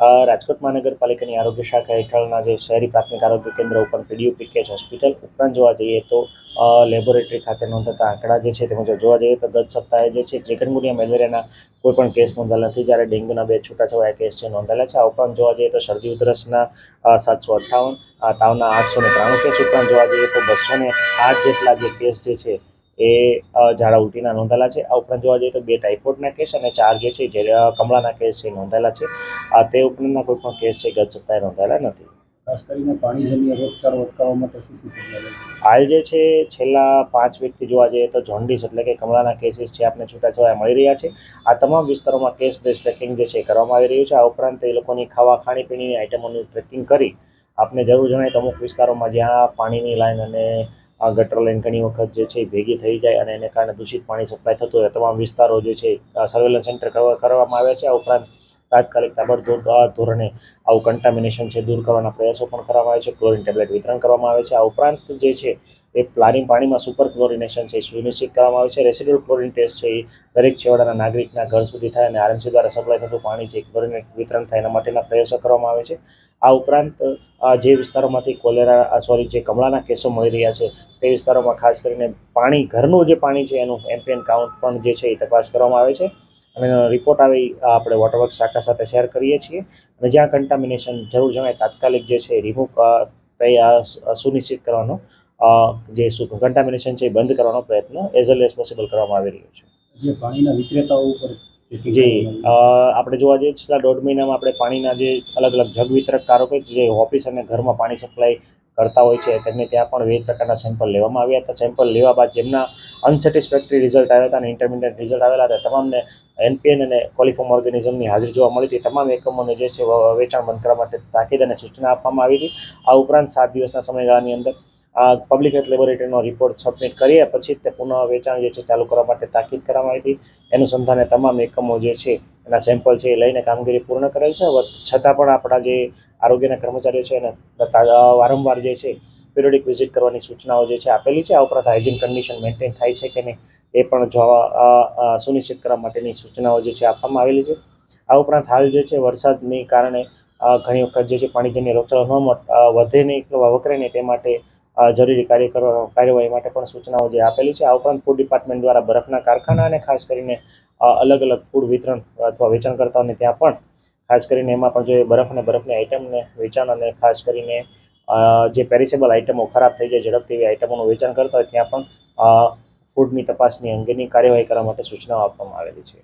રાજકોટ મહાનગરપાલિકાની આરોગ્ય શાખા હેઠળના જે શહેરી પ્રાથમિક આરોગ્ય કેન્દ્ર ઉપર પીડીયુ પીકેજ હોસ્પિટલ ઉપરાંત જોવા જઈએ તો લેબોરેટરી ખાતે નોંધાતા આંકડા જે છે તે મુજબ જોવા જઈએ તો ગત સપ્તાહે જે છે ચિકનગુનિયા મેલેરિયાના કોઈ પણ કેસ નોંધાયેલા નથી. જ્યારે ડેન્ગ્યુના બે છૂટાછવાયા કેસ છે નોંધાયેલા છે, આ ઉપરાંત જોવા જઈએ તો શરદી ઉધરસના સાતસો અઠ્ઠાવન તાવના આઠસો ને ત્રાણું કેસ ઉપરાંત જોવા જઈએ તો બસો ને આઠ જેટલા જે કેસ જે છે એ ઝાડા ઉલટીના નોંધાયેલા છે. આ ઉપરાંત જોવા જઈએ તો બે ટાઇફોઇડના કેસ અને ચાર જે છે જે કમળાના કેસ છે નોંધાયેલા છે. આ તે ઉપરાંતના કોઈ પણ કેસ છે ગત સપ્તાહે નોંધાયેલા નથી. ખાસ કરીને પાણીજન્ય રોગચાળો અટકાવવા માટે શું શું હાલ જે છે છેલ્લા પાંચ વીકથી જોવા જઈએ તો જોન્ડિસ એટલે કે કમળાના કેસીસ છે આપણે છૂટાછવાયા મળી રહ્યા છે. આ તમામ વિસ્તારોમાં કેસ બેઝ ટ્રેકિંગ જે છે કરવામાં આવી રહ્યું છે. આ ઉપરાંત એ લોકોની ખાવા ખાણીપીણીની આઇટમોનું ટ્રેકિંગ કરી આપને જરૂર જણાય તો અમુક વિસ્તારોમાં જ્યાં પાણીની લાઈન અને આ ગટર લાઈન ઘણી વખત જે છે ભેગી થઈ જાય અને એને કારણે દૂષિત પાણી સપ્લાય થતું હોય. તમામ વિસ્તારો જે છે સર્વેલન્સ સેન્ટર કરવામાં આવ્યા છે. આ ઉપરાંત તાત્કાલિક તાબડતોડ ધોરણે આવું કન્ટામિનેશન છે દૂર કરવાના પ્રયાસો પણ કરવામાં આવે છે. ક્લોરિન ટેબ્લેટ વિતરણ કરવામાં આવે છે. આ ઉપરાંત જે છે એ પ્લારિંગ પાણીમાં સુપર ક્લોરિનેશન છે સુનિશ્ચિત કરવામાં આવે છે. રેસિડ્યુઅલ ક્લોરિન ટેસ્ટ છે એ દરેક છેવાડાના નાગરિકના ઘર સુધી થાય અને આરએમસી દ્વારા સપ્લાય થતું પાણી છે ક્લોરિન વિતરણ થાય એના માટેના પ્રયાસો કરવામાં આવે છે. આ ઉપરાંત જે વિસ્તારોમાંથી કોલેરા સોરી જે કમળાના કેસો મળી રહ્યા છે, તે વિસ્તારોમાં ખાસ કરીને પાણી, ઘરનું જે પાણી છે એનું એમપીએન કાઉન્ટ પણ જે છે એ તપાસ કરવામાં આવે છે. અને રિપોર્ટ આવી આપણે વોટરવર્ક શાખા સાથે શેર કરીએ છીએ. અને જ્યાં કન્ટામિનેશન જરૂર જણાય તાત્કાલિક જે છે રિમૂવ સુનિશ્ચિત કરવાનો જે કન્ટામિનેશન છે એ બંધ કરવાનો પ્રયત્ન એઝ વેલ એઝ પોસિબલ કરવામાં આવી રહ્યો છે. જે પાણીના વિક્રેતાઓ ઉપર જી. આપણે જોવા જઈએ છેલ્લા દોઢ મહિનામાં આપણે પાણીના જે અલગ અલગ જગ વિતરકકારો કે જે ઓફિસ અને ઘરમાં પાણી સપ્લાય કરતા હોય છે તેમને ત્યાં પણ વિવિધ પ્રકારના સેમ્પલ લેવામાં આવ્યા હતા. સેમ્પલ લેવા બાદ જેમના અનસેટિસ્ફેક્ટરી રિઝલ્ટ આવ્યા હતા અને ઇન્ટરમિડિયેટ રિઝલ્ટ આવેલા હતા તમામને એનપીએન અને કોલિફોર્મ ઓર્ગેનિઝમની હાજરી જોવા મળી હતી. તમામ એકમોને જે છે વેચાણ બંધ કરવા માટે તાકીદ અને સૂચના આપવામાં આવી હતી. આ ઉપરાંત સાત દિવસના સમયગાળાની અંદર આ પબ્લિક હેલ્થ લેબોરેટરીનો રિપોર્ટ સબમિટ કરીએ, પછી તે પુનઃ વેચાણ જે છે ચાલુ કરવા માટે તાકીદ કરવામાં આવી હતી. અનુસંધાને તમામ એકમો જે છે, એના સેમ્પલ છે એ લઈને કામગીરી પૂર્ણ કરેલ છે. છતાં પણ આપણા જે આરોગ્યના કર્મચારીઓ છે એને વારંવાર જે છે પિરિયોડિક વિઝિટ કરવાની સૂચનાઓ જે છે આપેલી છે. આ ઉપરાંત હાઇજીન કન્ડિશન મેન્ટેન થાય છે કે નહીં, એ પણ જોવા સુનિશ્ચિત કરવા માટેની સૂચનાઓ જે છે આપવામાં આવેલી છે. આ ઉપરાંત હાલ જે છે વરસાદની કારણે ઘણી વખત જે છે પાણીજન્ય રોગચાળો ન વધે નહીં, વકરે નહીં તે માટે જરૂરી કાર્ય કાર્યવાહી માટે પણ સૂચનાઓ જે આપેલી છે, આ ઉપરાંત ફૂડ ડિપાર્ટમેન્ટ દ્વારા બરફના કારખાના અને ખાસ કરીને અલગ અલગ ફૂડ વિતરણ અથવા વેચાણકર્તાઓને ત્યાં પણ, ખાસ કરીને એમાં પણ જો બરફ અને બરફની આઇટમને વેચાણ અને ખાસ કરીને જે પેરિસેબલ આઇટમો ખરાબ થઈ જાય, ઝડપથી એવી આઇટમોનું વેચાણ કરતા હોય, ત્યાં પણ ફૂડની તપાસની અંગેની કાર્યવાહી કરવા માટે સૂચનાઓ આપવામાં આવેલી છે.